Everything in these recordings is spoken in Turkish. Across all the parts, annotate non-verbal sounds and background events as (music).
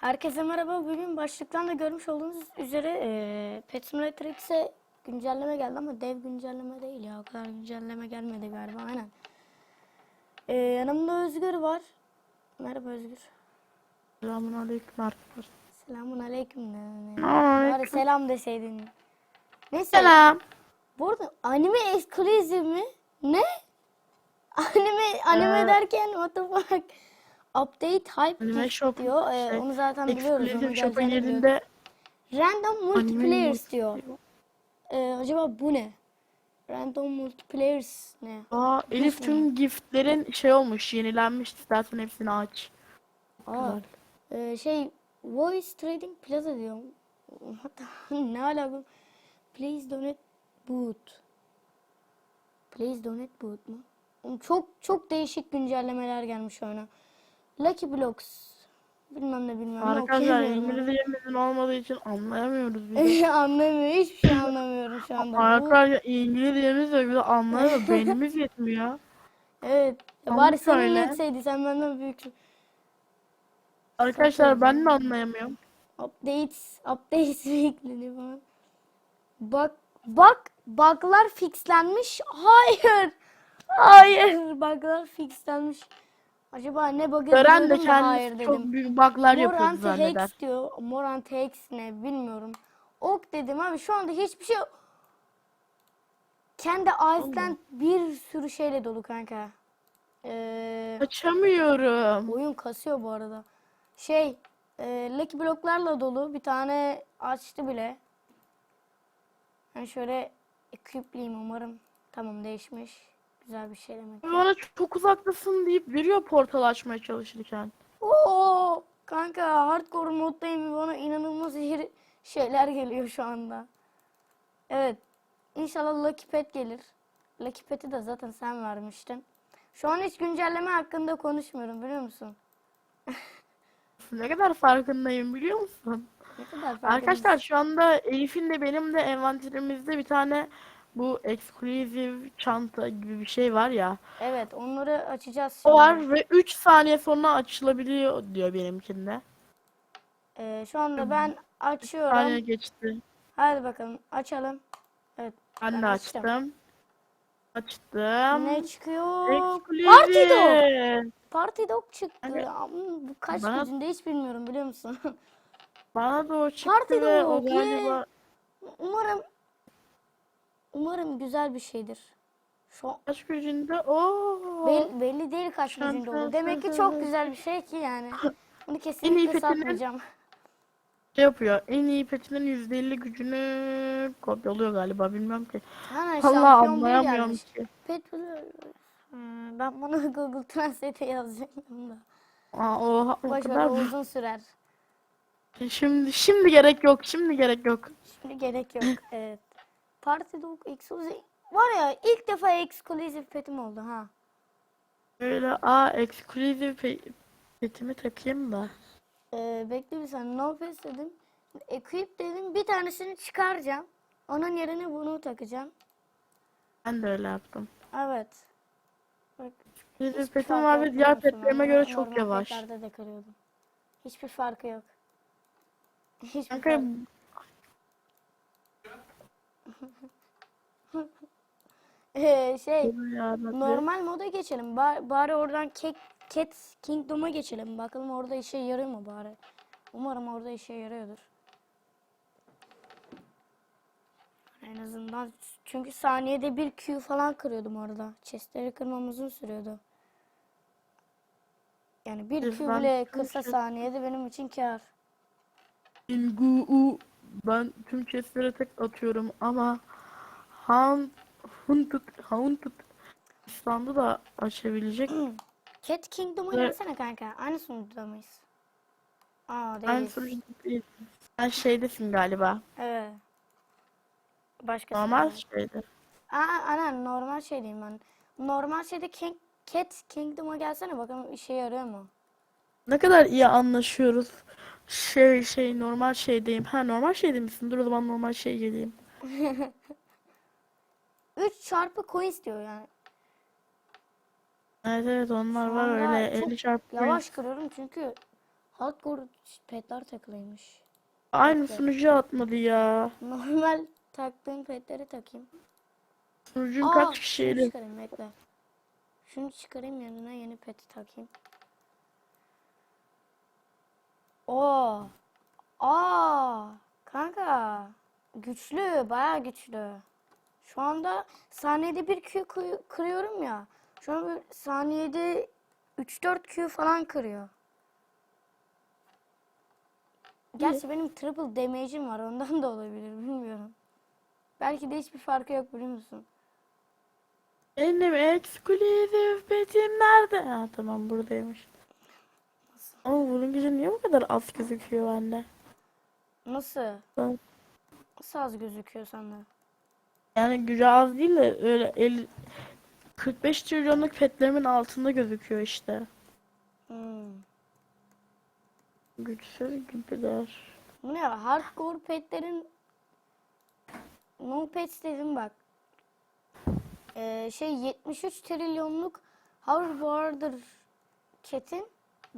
Herkese merhaba. Bugün başlıktan da görmüş olduğunuz üzere eee Pet Simulator X'e güncelleme geldi ama dev güncelleme değil ya. O kadar güncelleme gelmedi galiba. Aynen. Eee, yanımda Özgür var. Merhaba Özgür. Selamun aleyküm arkadaşlar. Selamun aleyküm. Bari selam deseydin. Neyse. Selam. Bu arada anime exclusive mi? Ne? Anime anime Ee, derken what the fuck? Update hype Anime gift shop diyor. Ee, şey, onu zaten biliyoruz. Onun shop'un yerinde Random multiplayers diyor. Ee, acaba bu ne? Random multiplayers ne? Aa, Elif tüm giftlerin şey olmuş, yenilenmiş. İstersen hepsini aç. Aa, e, şey Voice Trading Plaza diyor. What the- (laughs) ne alaka? Please donate boot. Please donate boot mu? Çok çok değişik güncellemeler gelmiş oyuna. Lucky Blocks. Bilmem ne bilmem ne Arkadaşlar okuyamıyorum. İngilizcemizin olmadığı için anlayamıyoruz biz. (laughs) Anlamıyor. Hiçbir şey anlamıyorum şu anda. Arkadaşlar İngilizcemiz de bile anlayamıyor. Beynimiz yetmiyor. (laughs) Evet. Ya bari senin şöyle. yetseydi sen benden büyüksün. Arkadaşlar ben de anlayamıyorum. Updates, updates (laughs) bekleniyor falan. Bak, bak, bug'lar fixlenmiş. Hayır. Hayır, bug'lar fixlenmiş. Acaba ne bug'ı Gören de biliyordum da hayır kendisi çok dedim. büyük bug'lar Mor yapıyor anti zanneder. hex diyor. Mor anti hex ne bilmiyorum. Ok dedim abi şu anda hiçbir şey kendi Iceland bir sürü şeyle dolu kanka. Ee, Açamıyorum. Oyun kasıyor bu arada. Şey, e, Lucky bloklarla dolu. Bir tane açtı bile. Ben şöyle equipleyeyim umarım. Tamam değişmiş. Güzel bir şey demek. Bana çok uzaktasın deyip veriyor portal açmaya çalışırken. Oo, kanka hardcore moddayım bana inanılmaz iyi şeyler geliyor şu anda. Evet. İnşallah Lucky Pet gelir. Lucky Pet'i de zaten sen vermiştin. Şu an hiç güncelleme hakkında konuşmuyorum biliyor musun? (laughs) Ne kadar farkındayım biliyor musun? Ne kadar farkındasın? Arkadaşlar şu anda Elif'in de benim de envanterimizde bir tane bu exclusive çanta gibi bir şey var ya. Evet, onları açacağız O şimdi. var ve 3 saniye sonra açılabiliyor diyor benimkinde. Ee, şu anda ben Saniye açıyorum. geçti. Hadi bakalım açalım. Evet. Ben Ben de açtım. açtım. Açtım. Ne çıkıyor? Party Dog. Party Dog çıktı. Ama bu kaç Bana- gücünde hiç bilmiyorum biliyor musun? Bana da o çıktı Party ve o Dog, yeah. galiba umarım umarım güzel bir şeydir. Şu an kaç gücünde? Oo. bel- belli değil kaç Şan- gücünde olduğu. Demek ki çok güzel bir şey ki yani. (laughs) Bunu kesinlikle satmayacağım. Şey yapıyor. En iyi petinin %50 gücünü kopyalıyor galiba bilmem ki. Hemen Allah anlayamıyorum ki. Pet Hmm, ben bunu (laughs) Google Translate'e yazacaktım da. Aa, oha, o Boş ver kadar o uzun sürer. Şimdi şimdi gerek yok. Şimdi gerek yok. Şimdi gerek yok. Evet. Party Dog Exclusive. Var ya ilk defa Exclusive petim oldu ha. Böyle a exclusive pe- petimi takayım da. Ee, bekle bir saniye. No Pass dedim. Equip dedim. Bir tanesini çıkaracağım. Onun yerine bunu takacağım. Ben de öyle yaptım. Evet. Bak, hiçbir petim var ve diğer petlerime göre normal çok yavaş. petlerde de kırıyordum. Hiçbir farkı yok. (laughs) Hiçbir Kanka farkı. Ee, şey normal moda geçelim. Ba- bari oradan Cat, Cat Kingdom'a geçelim. Bakalım orada işe yarıyor mu bari. Umarım orada işe yarıyordur. En azından çünkü saniyede bir Q falan kırıyordum orada. Chestleri kırmam uzun sürüyordu. Yani bir Q bile chest- saniyede benim için kar. Ingu u ben tüm chestlere tek atıyorum ama Hunt Hunted Haunted İslam'da da açabilecek. Cat Kingdom'a Evet. gelsene kanka. Aynı sunucuda mıyız? Aa değiliz. sonuçta değil. Sen şeydesin galiba. Evet. Başkası. Normal şeyde. Aa, aynen normal şey diyeyim ben. Normal şeyde King, Cat Kingdom'a gelsene bakalım işe yarıyor mu? Ne kadar iyi anlaşıyoruz. Şey şey normal şeydeyim. Ha normal şeyde misin? Dur o zaman normal şey geleyim. (laughs) 3 çarpı coins diyor yani. Evet evet onlar Şu var anda öyle çok 50 çarpı Yavaş kırıyorum çünkü Hardcore petler takılıymış. Aynı Bekle. sunucu atmadı ya. Normal taktığım petleri takayım. Sunucun Aa, kaç şunu kişiydi? çıkarayım bekle. Şunu çıkarayım yanına yeni peti takayım. Oo. Aa. Kanka. Güçlü, bayağı güçlü. Şu anda saniyede bir Q kı- kırıyorum ya. Şu an saniyede 3-4 Q falan kırıyor. Gerçi benim triple damage'im var ondan da olabilir bilmiyorum. Belki de hiçbir farkı yok biliyor musun? Benim eksklusif petim nerede? Ha tamam buradaymış. Ama bunun gücü niye bu kadar az gözüküyor bende? Nasıl? Ben- Nasıl az gözüküyor sende? Yani gücü az değil de öyle el 45 trilyonluk petlerimin altında gözüküyor işte. Hmm. Güçsüz gibiler. Ne? Hardcore petlerin no pets dedim bak. Ee, şey 73 trilyonluk Hover Border Cat'in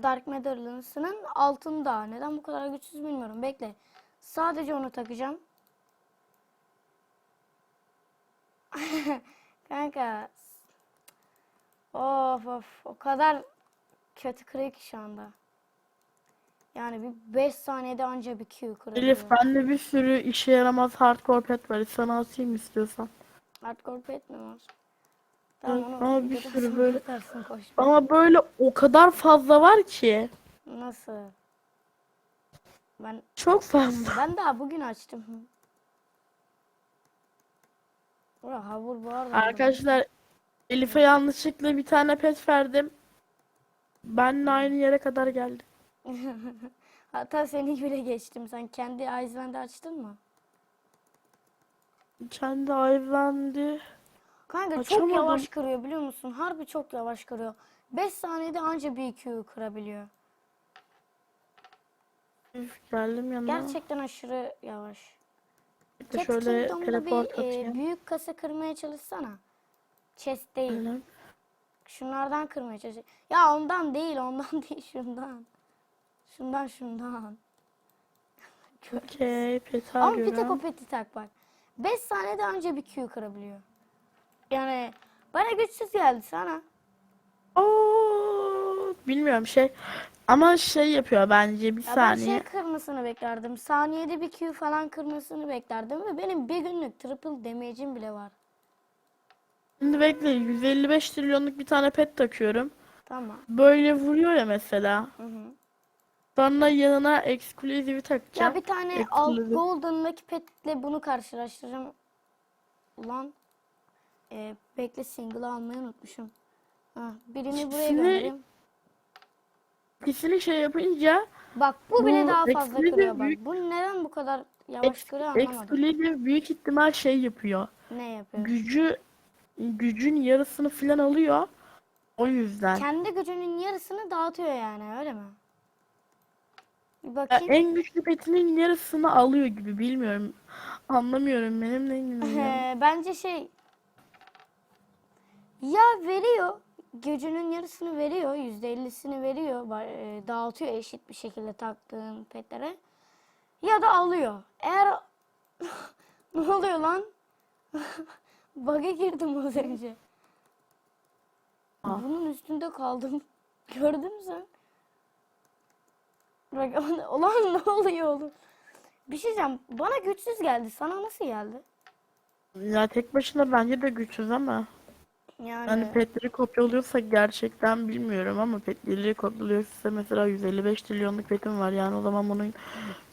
Dark Matter'lısının altında. Neden bu kadar güçsüz bilmiyorum. Bekle. Sadece onu takacağım. (laughs) Kanka. Of of. O kadar kötü kırıyor ki şu anda. Yani bir 5 saniyede anca bir Q kırabiliyor. Elif bende bir sürü işe yaramaz hardcore pet var. Sana atayım istiyorsan. Hardcore pet mi var? Ama bir sürü böyle- atarsın, koş. Ama böyle o kadar fazla var ki. Nasıl? Ben Çok fazla. ben daha bugün açtım. Bura havur var. Arkadaşlar Elif'e yanlışlıkla bir tane pet verdim. Benle aynı yere kadar geldi. (laughs) Hatta seni bile geçtim. Sen kendi Iceland'ı açtın mı? Kendi ayvandı. Kanka çok yavaş kırıyor biliyor musun? Harbi çok yavaş kırıyor. 5 saniyede anca bir Q kırabiliyor. Üf, geldim yanına. Gerçekten aşırı yavaş. Bir Cat şöyle teleport bir e, büyük kasa kırmaya çalışsana. Chest değil. Öyle. Şunlardan kırmaya çalışacak. Ya ondan değil, ondan (laughs) değil, şundan. Şundan, şundan. Okey pet Ama bir tek o peti tak bak. 5 saniyede önce bir Q kırabiliyor. Yani bana güçsüz geldi sana. Oo, bilmiyorum şey ama şey yapıyor bence bir Ya ben saniye. şey kırmasını beklerdim. Saniyede bir Q falan kırmasını beklerdim ve benim bir günlük triple damage'im bile var. Şimdi bekle 155 trilyonluk bir tane pet takıyorum. Tamam. Böyle vuruyor ya mesela. Hı hı. Sonra yanına ekskluzivi takacağım. Ya bir tane alt Ekskluziv. golden lucky pet'le bunu karşılaştıracağım. Ulan e, bekle single almayı unutmuşum. Ha, birini buraya Şimdi- göndereyim. İkisini şey yapınca Bak bu bile bu daha fazla kırıyor bak. büyük- Bu neden bu kadar yavaş kırıyor anlamadım. ekskluziv büyük ihtimal şey yapıyor. Ne yapıyor? Gücü gücün yarısını falan alıyor. O yüzden. Kendi gücünün yarısını dağıtıyor yani öyle mi? Bir Ya bakayım. en güçlü petinin yarısını alıyor gibi bilmiyorum. Anlamıyorum benim ne (laughs) bilmiyorum. Ee, bence şey ya veriyor gücünün yarısını veriyor yüzde ellisini veriyor e, dağıtıyor eşit bir şekilde taktığın petlere. Ya da alıyor. Eğer (laughs) ne oluyor lan? (laughs) Bug'a girdim az önce Aa. bunun üstünde kaldım. (laughs) Gördün mü sen? Bak ulan ne oluyor oğlum? Bir şey diyeceğim bana güçsüz geldi. Sana nasıl geldi? Ya tek başına bence de güçsüz ama. Yani Yani petleri kopyalıyorsa gerçekten bilmiyorum ama petleri kopyalıyorsa mesela 155 trilyonluk petim var yani o zaman bunun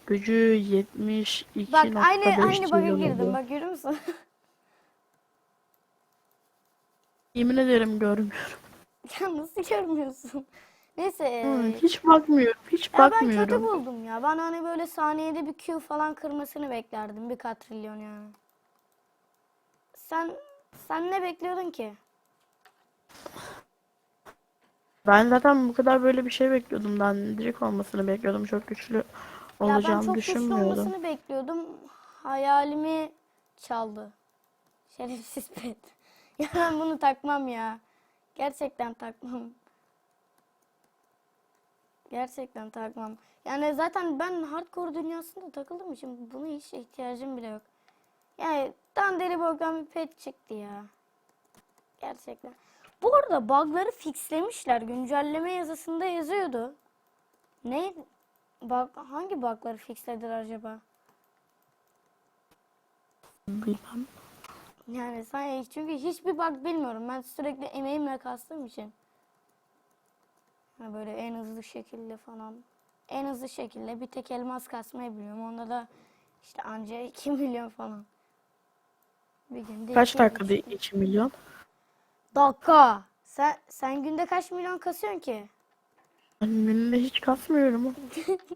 gücü 72.5 Bak aynı aynı bug'a trilyon girdim. Bak görüyor musun? (laughs) Yemin ederim görmüyorum. ya nasıl görmüyorsun? Neyse. e, Hı, hiç bakmıyorum. Hiç ya ben kötü bakmıyorum. buldum ya. Ben hani böyle saniyede bir Q falan kırmasını beklerdim. Bir katrilyon yani. Sen sen ne bekliyordun ki? Ben zaten bu kadar böyle bir şey bekliyordum. Ben direkt olmasını bekliyordum. Çok güçlü Ya ben çok güçlü düşünmüyordum. olmasını bekliyordum. Hayalimi çaldı. Şerefsiz (laughs) pet. Ya ben bunu takmam ya. Gerçekten takmam. Gerçekten takmam. Yani zaten ben hardcore dünyasında takıldığım için buna hiç ihtiyacım bile yok. Yani dandeli boktan bir pet çıktı ya. Gerçekten. Bu arada bug'ları fixlemişler. Güncelleme yazısında yazıyordu. Ne? Bug, hangi bug'ları fixlediler acaba? Bilmem. Yani sen çünkü hiçbir bug bilmiyorum. Ben sürekli emeğimle kastığım için. Ha böyle en hızlı şekilde falan. En hızlı şekilde bir tek elmas kasmayı biliyorum. Onda da işte anca (laughs) 2 milyon falan. Bir günde Kaç dakikada buçuk- 2 milyon? Dakika. Sen, sen günde kaç milyon kasıyorsun ki? Ben günde hiç kasmıyorum.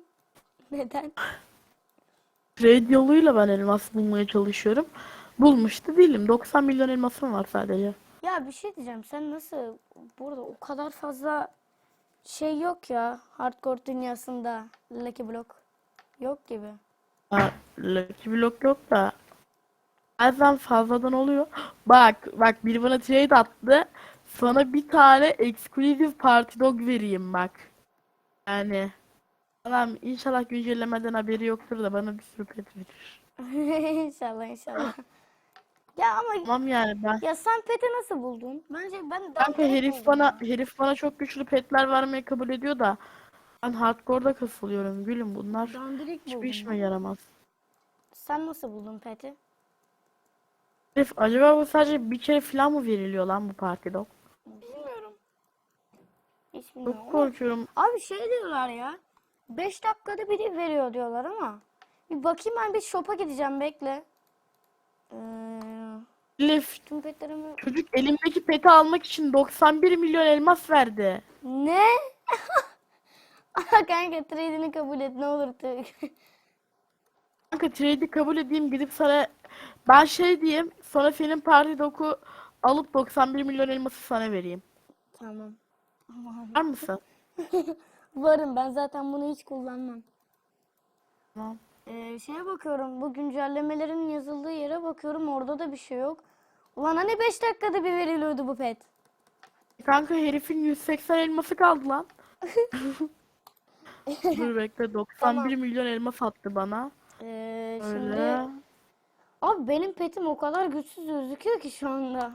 (laughs) Neden? Trade yoluyla ben elmas bulmaya çalışıyorum. Bulmuş da değilim. 90 milyon elmasım var sadece. Ya bir şey diyeceğim. Sen nasıl burada o kadar fazla şey yok ya hardcore dünyasında Lucky Block yok gibi. Ha, Lucky Block yok da bazen fazladan oluyor. (gasps) Bak bak biri bana trade attı. Sana bir tane exclusive party dog vereyim bak. Yani Adam inşallah güncellemeden haberi yoktur da bana bir sürü pet verir. (laughs) inşallah inşallah. Ya ama Tamam yani ben ya sen peti nasıl buldun? Bence ben Kanka dandik herif buldum bana herif bana çok güçlü petler vermeyi kabul ediyor da ben hardcore'da kasılıyorum gülüm bunlar Dandirik hiçbir işime yaramaz. Sen nasıl buldun peti? Herif acaba bu sadece bir kere falan mı veriliyor lan bu parti dog? Bilmiyorum. Hiç bilmiyorum. Çok korkuyorum. Abi şey diyorlar ya. 5 dakikada biri veriyor diyorlar ama. Bir bakayım ben bir shop'a gideceğim bekle. Ee, tüm petlerimi... çocuk elimdeki peti almak için 91 milyon elmas verdi. Ne? (laughs) Kanka trade'ini kabul et ne olur. Kanka trade'i kabul edeyim gidip sana ben şey diyeyim sonra senin parti doku alıp 91 milyon elması sana vereyim. tamam. Var mısın? (laughs) Varım ben zaten bunu hiç kullanmam. Tamam. Ee, şeye bakıyorum bu güncellemelerin yazıldığı yere bakıyorum orada da bir şey yok. Ulan hani 5 dakikada bir veriliyordu bu pet. Kanka herifin 180 elması kaldı lan. (laughs) Dur bekle 91 Tamam. milyon elmas attı bana. Ee, Öyle. şimdi abi benim petim o kadar güçsüz gözüküyor ki şu anda.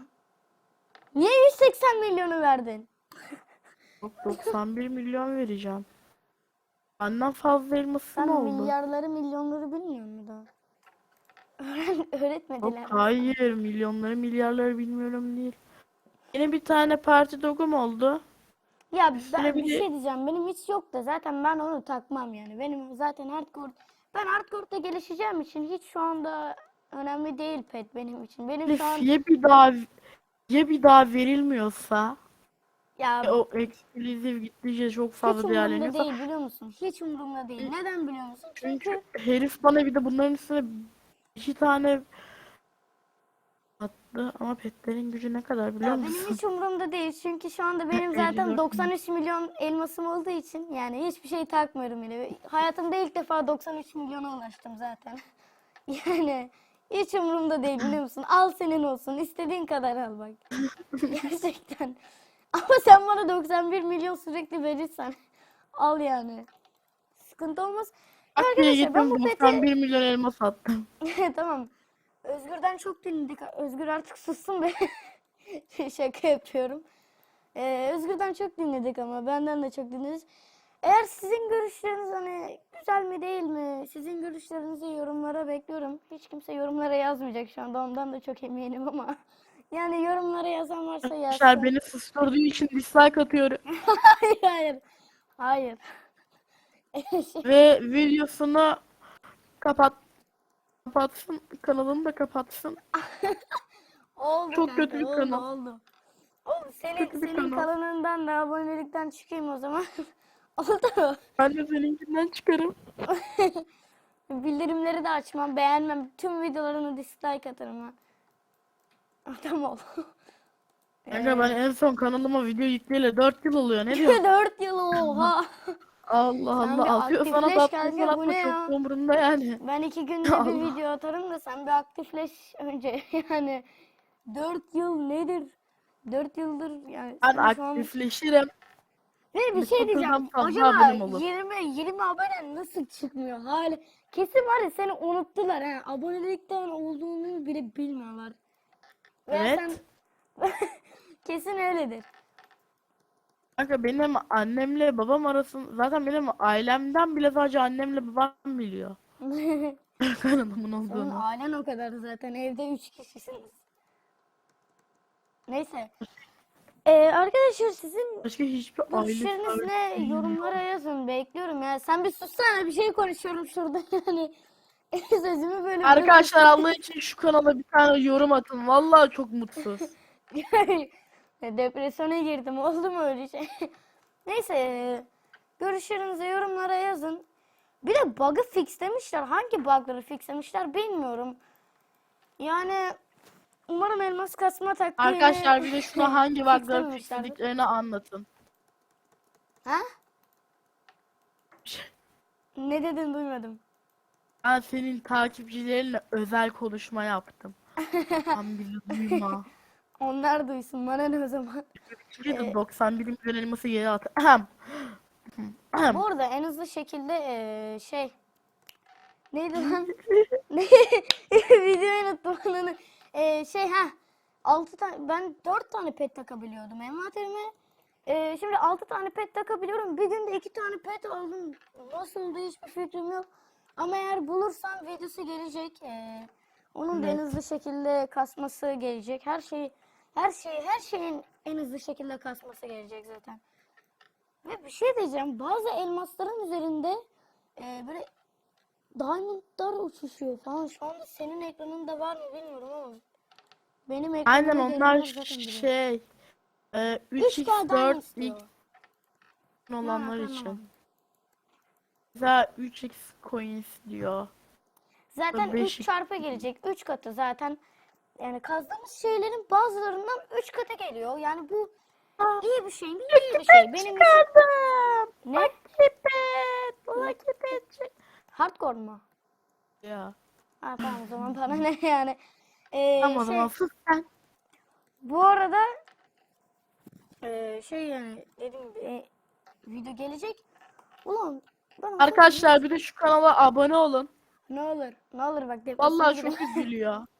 Niye 180 milyonu verdin? Yok 91 milyon vereceğim. Benden fazla elması Sen mı oldu? milyarları milyonları bilmiyor musun daha? Öğretmediler. Yok hayır milyonları milyarları bilmiyorum değil. Yine bir tane parti dogum oldu. Ya Üstüne ben bir bir de- şey diyeceğim. Benim hiç yok da zaten ben onu takmam yani. Benim zaten hardcore ben hardcore'da gelişeceğim için hiç şu anda önemli değil pet benim için. Benim şu an Ya bir daha ya bir daha verilmiyorsa ya ya o exclusive gittiğince çok hiç fazla umurumda değerleniyorsa değil biliyor musun? Hiç umurumda değil. Neden biliyor musun? çünkü herif bana bir de bunların üstüne iki tane attı ama petlerin gücü ne kadar biliyor Ya benim musun? hiç umurumda değil. Çünkü şu anda benim 54 (clears throat) zaten milyon. 93 milyon elmasım olduğu için yani hiçbir şey takmıyorum yine. Hayatımda ilk defa 93 milyona ulaştım zaten. (laughs) Yani hiç umurumda değil biliyor musun? Al senin olsun. istediğin kadar al bak. (laughs) Gerçekten. Ama sen bana 91 milyon sürekli verirsen al yani. Sıkıntı olmaz. Bak diye Arkadaşlar ben gittim bu peti 91 milyon elmas attım. (laughs) tamam. Özgür'den çok dinledik. Özgür artık sussun be. (laughs) Şaka yapıyorum. Ee, Özgür'den çok dinledik ama benden de çok dinlediniz. Eğer sizin görüşleriniz hani güzel mi değil mi? Sizin görüşlerinizi yorumlara bekliyorum. Hiç kimse yorumlara yazmayacak şu anda. Ondan da çok eminim ama. (laughs) Yani yorumlara yazan varsa Arkadaşlar yazsın. beni susturduğu için dislike atıyorum. (laughs) Hayır hayır. Hayır. Ve videosunu kapat kapatsın. Kanalını da kapatsın. (laughs) Oldu Çok kanka, kötü bir oldu, kanal. Oldu. Oğlum senin, Kötü senin kanal. kanalından da abonelikten çıkayım o zaman. (laughs) oldu mu? Ben de seninkinden çıkarım. (laughs) Bildirimleri de açmam, beğenmem. Tüm videolarını dislike atarım ha. Adam ol. Kanka ben en son kanalıma video yükleyeli 4 yıl oluyor. Ne diyorsun? 4 yıl oha. Allah Sen bir Allah. Aktifleş atmasan kanka, bu atma. ne Çok ya? da umurumda yani. Ben iki (laughs) günde bir Allah. video atarım da sen bir aktifleş önce. (laughs) Yani 4 yıl nedir? 4 yıldır yani Ben sen şu an aktifleşirim. Ve bir Bir şey diyeceğim. fazla Acaba abonem olur. 20 20 abone nasıl çıkmıyor? Hala kesin var ya seni unuttular ha. Abonelikten olduğunu bile bilmiyorlar. Veya Evet. sen (laughs) kesin öyledir. Kanka benim annemle babam arasında zaten benim ailemden bile sadece annemle babam biliyor. (laughs) Kanalımın Senin olduğunu. ailen o kadar zaten. Evde 3 kişisiniz. Neyse. Ee, arkadaşlar sizin Başka hiçbir aile görüşleriniz ne? Yorumlara yazın. Bekliyorum ya. Sen bir sussana. Bir şey konuşuyorum şurada (laughs) yani. (laughs) Sözümü böyle Arkadaşlar Allah için şu kanala bir tane yorum atın. Vallahi çok mutsuz. Depresyona girdim. (laughs) Oldu mu öyle şey? Neyse. e, Görüşlerinizi yorumlara yazın. Bir de bug'ı fixlemişler. Hangi bug'ları fixlemişler bilmiyorum. Yani umarım elmas kasma taktiğini Arkadaşlar bir de (laughs) şuna hangi bug'ları fixlediklerini anlatın. Ha? Ne dedin duymadım. Ben senin takipçilerinle özel konuşma yaptım. Tam bir duyma. Onlar duysun. Bana ne o zaman? Çünkü 91 milyon elması yere at. Ahem. Ahem. Bu arada en hızlı şekilde eee, şey neydi lan? (laughs) ne? (laughs) Videoyu unuttum ananı. Eee, şey ha 6 tane ben 4 tane pet takabiliyordum envanterime. Eee, şimdi 6 tane pet takabiliyorum. Bir günde 2 tane pet aldım. Nasıl oldu hiçbir fikrim yok. Ama eğer bulursam videosu gelecek. Eee, onun da en Evet. hızlı şekilde kasması gelecek. Her şey her şey her şeyin en hızlı şekilde kasması gelecek zaten. Ve bir şey diyeceğim. Bazı elmasların üzerinde e, böyle diamondlar uçuşuyor falan. Şu anda senin ekranında var mı bilmiyorum ama benim ekranımda Aynen onlar şey e, 3K 3x diamond 4x istiyor. olanlar Ha, için. Mesela 3x coins diyor. Zaten beş- 3 çarpı gelecek. 3 katı zaten. Yani kazdığımız şeylerin bazılarından 3 katı geliyor. Yani bu iyi bir şey mi? İyi bir şey. Benim Çıkardım. ne? Vakipet. çık- Hardcore mu? Ya. Ha tamam o zaman bana ne (laughs) yani. Ee, Tamam o şey, zaman sus sen. Bu arada eee, şey yani gibi e, video gelecek. Ulan Arkadaşlar bir de şu kanala abone olun. ne olur ne olur bak Vallahi çok üzülüyor. (laughs)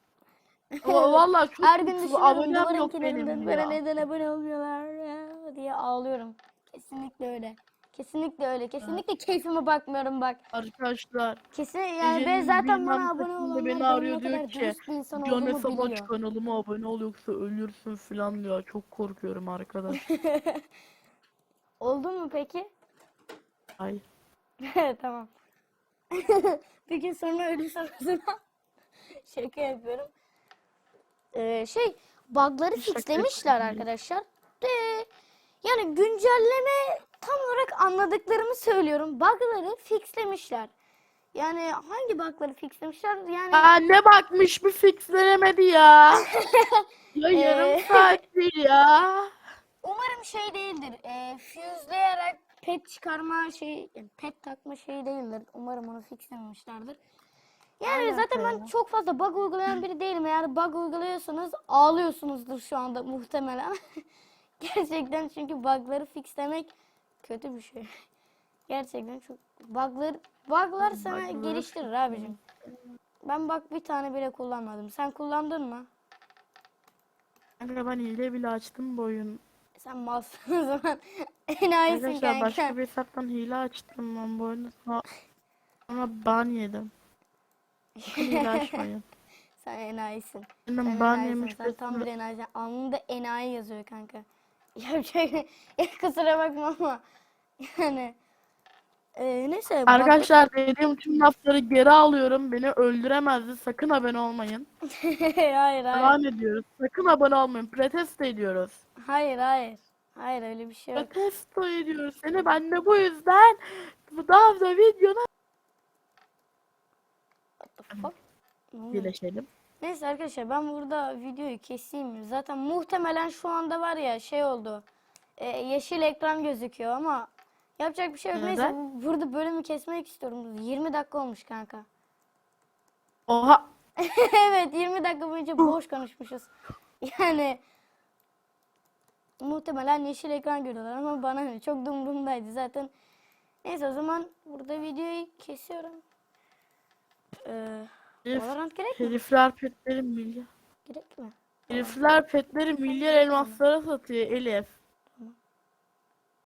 Vallahi çok Her gün mutsuz. düşünüyorum Abonem duvarın yok benim bana neden abone olmuyorlar ya diye ağlıyorum. Kesinlikle öyle. Kesinlikle öyle. Kesinlikle keyfime bakmıyorum bak. Arkadaşlar Kesin yani ben Gecenin zaten bilmem bana abone kaçında olanlar beni benim arıyor ne diyor kadar ki, dürüst bir insan olduğumu Savaş biliyor. kanalıma abone ol yoksa ölürsün falan diyor. Çok korkuyorum arkadaş. (laughs) Oldun mu peki? Ay. (laughs) tamam. (laughs) bir gün sonra o zaman şaka yapıyorum. Ee, şey bug'ları fixlemişler yapıyorum. arkadaşlar. De, yani güncelleme tam olarak anladıklarımı söylüyorum. Bug'ları fixlemişler. Yani hangi bug'ları fixlemişler? Yani Aa, ne bakmış bir fixlenemedi ya. (laughs) ya yarım Ee, saattir ya. umarım şey değildir. E, fuse'layarak pet çıkarma şey, pet takma şey değildir. Umarım onu fixlememişlerdir. Yani Aynen zaten ben çok fazla bug uygulayan biri değilim. Eğer bug uyguluyorsanız ağlıyorsunuzdur şu anda muhtemelen. (laughs) Gerçekten çünkü bug'ları fixlemek kötü bir şey. (laughs) Gerçekten çok bug'lar bug'lar sana Bug'ları geliştirir abicim. Ben bak bir tane bile kullanmadım. Sen kullandın mı? Kanka ben hile bile açtım bu oyun. Sen malsın (laughs) o zaman. Enayisin Arkadaşlar kanka. başka bir hesaptan hile açtım ben bu sonra, sonra ban yedim. Açmayın. (laughs) Sen enayisin. Benim Sen ban enayisin. yemiş Sen tam bir birisine- enayisin. Alnında enayi yazıyor kanka. (laughs) Yapacak ya kusura bakma ama yani e, neyse Arkadaşlar dediğim tüm lafları geri alıyorum. Beni öldüremezdi. Sakın abone olmayın. (laughs) hayır hayır. Devam ediyoruz. Sakın abone olmayın. Protesto ediyoruz. Hayır hayır. Hayır öyle bir şey yok. Protesto ediyoruz seni. Ben de bu yüzden bu daha da videona Oluyor? birleşelim. Neyse arkadaşlar ben burada videoyu keseyim. Zaten muhtemelen şu anda var ya şey oldu. E, yeşil ekran gözüküyor ama yapacak bir şey yok. Neyse Neden? burada bölümü kesmek istiyorum. 20 dakika olmuş kanka. Oha. (laughs) evet 20 dakika boyunca boş konuşmuşuz. Yani muhtemelen yeşil ekran görüyorlar ama bana çok da umurumdaydı zaten. Neyse o zaman burada videoyu kesiyorum. Ee, Herif, Valorant gerek mi? herifler petleri milyar. Gerek mi? Herifler petleri milyar elmaslara satıyor Elif.